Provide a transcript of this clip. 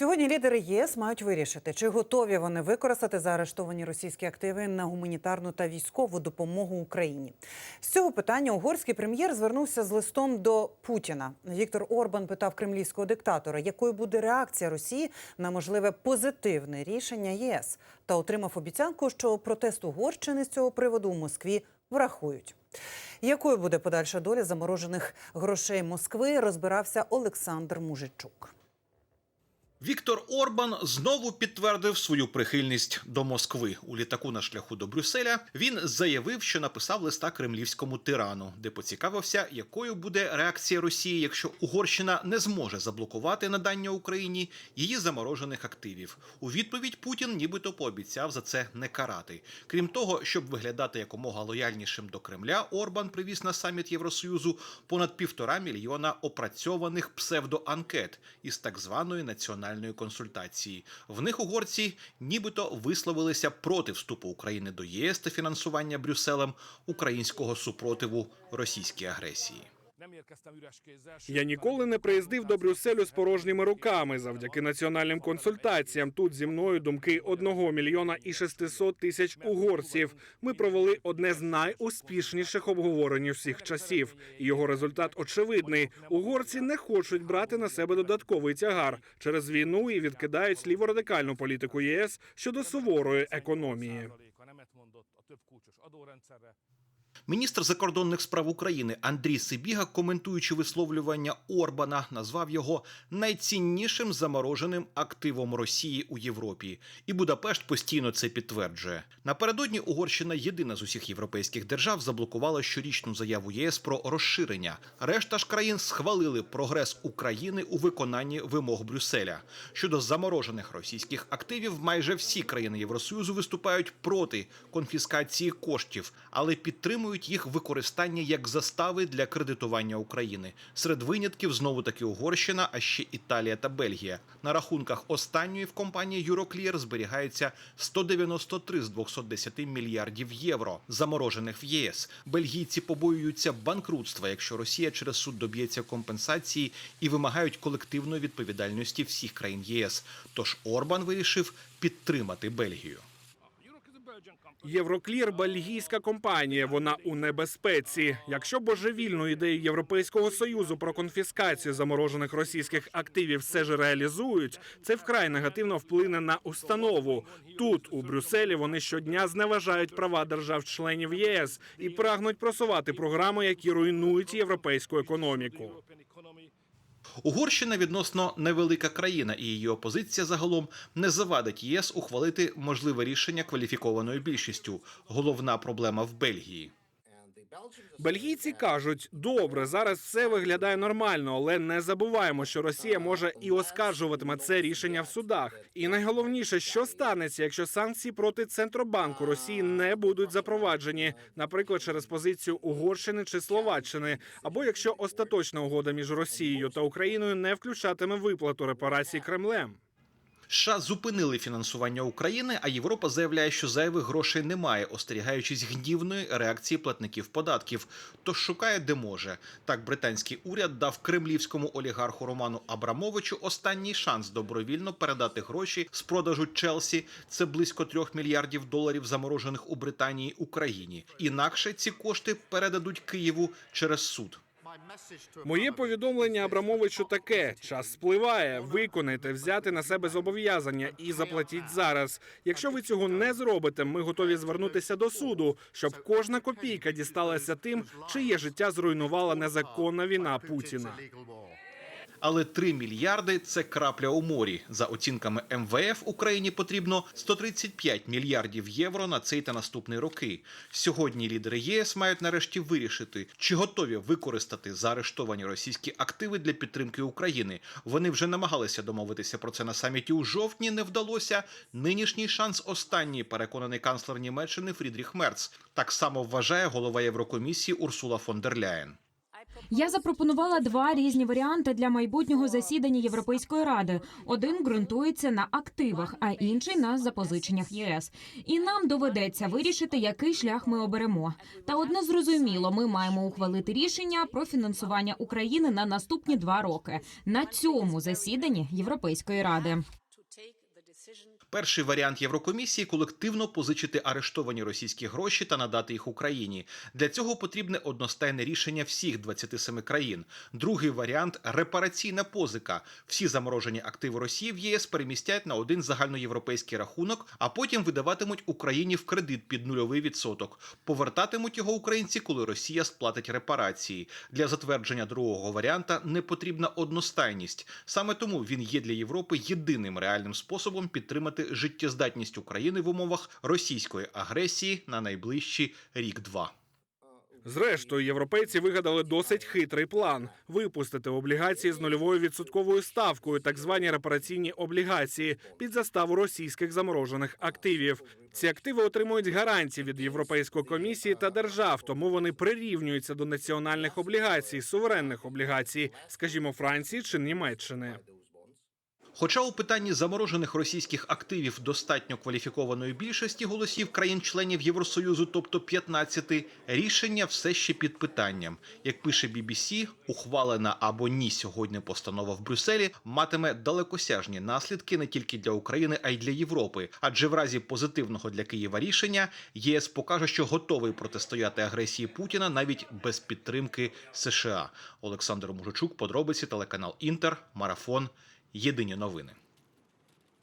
Сьогодні лідери ЄС мають вирішити, чи готові вони використати заарештовані російські активи на гуманітарну та військову допомогу Україні. З цього питання угорський прем'єр звернувся з листом до Путіна. Віктор Орбан питав кремлівського диктатора, якою буде реакція Росії на можливе позитивне рішення ЄС, та отримав обіцянку, що протест Угорщини з цього приводу у Москві врахують. Якою буде подальша доля заморожених грошей Москви, розбирався Олександр Мужичук. Віктор Орбан знову підтвердив свою прихильність до Москви. У літаку на шляху до Брюсселя він заявив, що написав листа кремлівському тирану, де поцікавився, якою буде реакція Росії, якщо Угорщина не зможе заблокувати надання Україні її заморожених активів. У відповідь Путін нібито пообіцяв за це не карати. Крім того, щоб виглядати якомога лояльнішим до Кремля, Орбан привіз на саміт Євросоюзу понад півтора мільйона опрацьованих псевдоанкет із так званої національної консультації. В них угорці нібито висловилися проти вступу України до ЄС та фінансування Брюсселем українського супротиву російській агресії. Я ніколи не приїздив до Брюсселю з порожніми руками. Завдяки національним консультаціям. Тут зі мною думки одного мільйона і 600 тисяч угорців. Ми провели одне з найуспішніших обговорень всіх часів. Його результат очевидний: угорці не хочуть брати на себе додатковий тягар через війну і відкидають ліворадикальну політику ЄС щодо суворої економії. Міністр закордонних справ України Андрій Сибіга, коментуючи висловлювання Орбана, назвав його найціннішим замороженим активом Росії у Європі, і Будапешт постійно це підтверджує. Напередодні Угорщина єдина з усіх європейських держав заблокувала щорічну заяву ЄС про розширення. Решта ж країн схвалили прогрес України у виконанні вимог Брюсселя. Щодо заморожених російських активів, майже всі країни Євросоюзу виступають проти конфіскації коштів, але підтримують їх використання як застави для кредитування України. Серед винятків знову таки Угорщина, а ще Італія та Бельгія. На рахунках останньої в компанії Euroclear зберігається 193 з 210 мільярдів євро, заморожених в ЄС. Бельгійці побоюються банкрутства, якщо Росія через суд доб'ється компенсації і вимагають колективної відповідальності всіх країн єС. Тож Орбан вирішив підтримати Бельгію. Євроклір бельгійська компанія. Вона у небезпеці. Якщо божевільну ідею Європейського союзу про конфіскацію заморожених російських активів все ж реалізують, це вкрай негативно вплине на установу. Тут у Брюсселі вони щодня зневажають права держав-членів ЄС і прагнуть просувати програми, які руйнують європейську економіку. Угорщина відносно невелика країна, і її опозиція загалом не завадить ЄС ухвалити можливе рішення кваліфікованою більшістю. Головна проблема в Бельгії. Бельгійці кажуть, добре, зараз все виглядає нормально, але не забуваємо, що Росія може і оскаржуватиме це рішення в судах. І найголовніше, що станеться, якщо санкції проти центробанку Росії не будуть запроваджені, наприклад, через позицію Угорщини чи Словаччини, або якщо остаточна угода між Росією та Україною не включатиме виплату репарацій Кремлем. США зупинили фінансування України, а Європа заявляє, що зайвих грошей немає, остерігаючись гнівної реакції платників податків. Тож шукає, де може. Так, британський уряд дав кремлівському олігарху Роману Абрамовичу останній шанс добровільно передати гроші з продажу Челсі. Це близько трьох мільярдів доларів, заморожених у Британії Україні. Інакше ці кошти передадуть Києву через суд. Моє повідомлення Абрамовичу таке: час спливає. Виконайте, взяти на себе зобов'язання і заплатіть зараз. Якщо ви цього не зробите, ми готові звернутися до суду, щоб кожна копійка дісталася тим, чиє життя зруйнувала незаконна війна Путіна. Але 3 мільярди це крапля у морі. За оцінками МВФ Україні потрібно 135 мільярдів євро на цей та наступний роки. Сьогодні лідери ЄС мають нарешті вирішити, чи готові використати заарештовані російські активи для підтримки України. Вони вже намагалися домовитися про це на саміті у жовтні. Не вдалося. Нинішній шанс останній, переконаний канцлер Німеччини Фрідріх Мерц. Так само вважає голова Єврокомісії Урсула фон дер Ляєн. Я запропонувала два різні варіанти для майбутнього засідання Європейської ради. Один ґрунтується на активах, а інший на запозиченнях ЄС. І нам доведеться вирішити, який шлях ми оберемо. Та одне зрозуміло, ми маємо ухвалити рішення про фінансування України на наступні два роки на цьому засіданні Європейської ради. Перший варіант Єврокомісії колективно позичити арештовані російські гроші та надати їх Україні. Для цього потрібне одностайне рішення всіх 27 країн. Другий варіант репараційна позика. Всі заморожені активи Росії в ЄС перемістять на один загальноєвропейський рахунок, а потім видаватимуть Україні в кредит під нульовий відсоток. Повертатимуть його українці, коли Росія сплатить репарації. Для затвердження другого варіанта не потрібна одностайність. Саме тому він є для Європи єдиним реальним способом підтримати життєздатність України в умовах російської агресії на найближчі рік-два. Зрештою, європейці вигадали досить хитрий план випустити облігації з нульовою відсотковою ставкою, так звані репараційні облігації, під заставу російських заморожених активів. Ці активи отримують гарантії від Європейської комісії та держав, тому вони прирівнюються до національних облігацій, суверенних облігацій, скажімо, Франції чи Німеччини. Хоча у питанні заморожених російських активів достатньо кваліфікованої більшості голосів країн-членів Євросоюзу, тобто 15, рішення все ще під питанням. Як пише BBC, ухвалена або ні сьогодні постанова в Брюсселі матиме далекосяжні наслідки не тільки для України, а й для Європи. Адже в разі позитивного для Києва рішення єС покаже, що готовий протистояти агресії Путіна навіть без підтримки США. Олександр Мужичук, подробиці, телеканал Інтер, Марафон. Єдині новини.